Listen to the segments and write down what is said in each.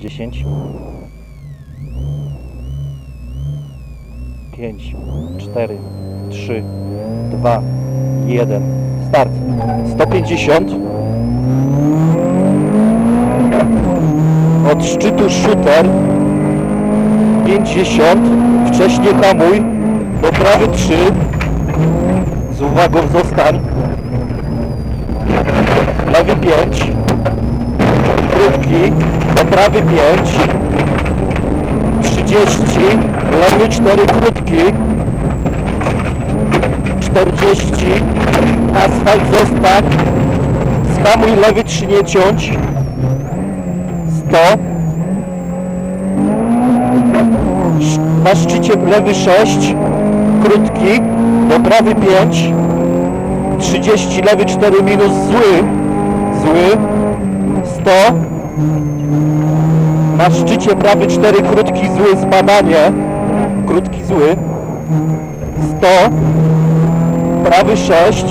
10 5 4 3 2 1 Start. 150 Od szczytu shooter. 50 Wcześniej hamuj. Do prawy 3 Z uwagą zostań. Lewy 5 Krótki Do prawy 5 30 Lewy 4 krótki 40 Asfalt zostań Skamuj lewy 3 nie ciąć 100 Sz- Na szczycie lewy 6 Krótki Do prawy 5 30 lewy 4 minus zły Zły 100 Na szczycie prawy 4 krótki zły zbadanie Krótki zły. 100 Prawy 6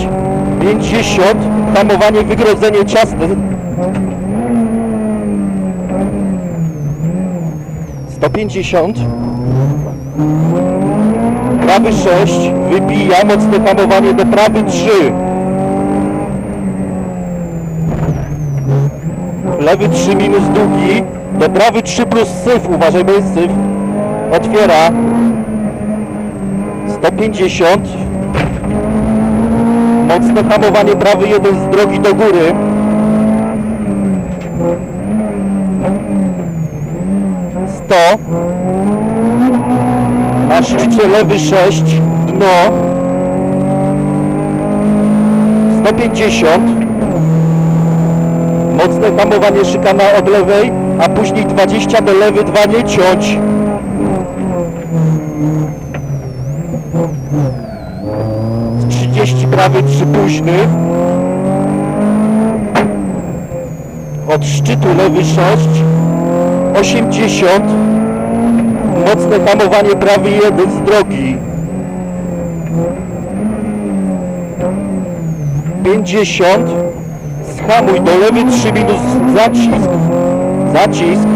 50 Tamowanie wygrodzenie ciasne. 150 Prawy 6 Wybija mocne tamowanie do prawy 3 Lewy 3 minus długi Do prawy 3 plus syf Uważaj, bo jest syf Otwiera. 150 Mocne hamowanie prawy 1 z drogi do góry. 100 Na szczycie lewy 6 Dno. 150 Mocne hamowanie szykana od lewej A później 20 do lewy 2 nie ciąć. Z 30 prawy 3 późny. Od szczytu lewy 6 80 Mocne hamowanie prawy 1 z drogi. 50 Schamuj do lewy 3 minus zacisk Zacisk.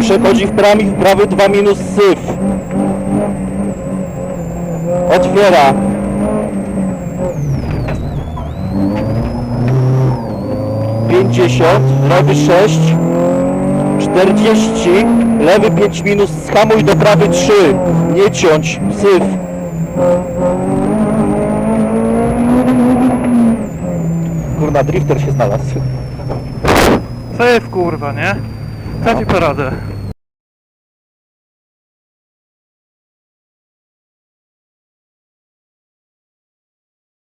Przechodzi w prawy, w prawy 2 minus syf. Otwiera. Pięćdziesiąt, lewy 6 40 lewy 5 minus schamuj do prawy 3 nie ciąć syf kurna drifter się znalazł Syf kurwa, nie? Co ci poradę?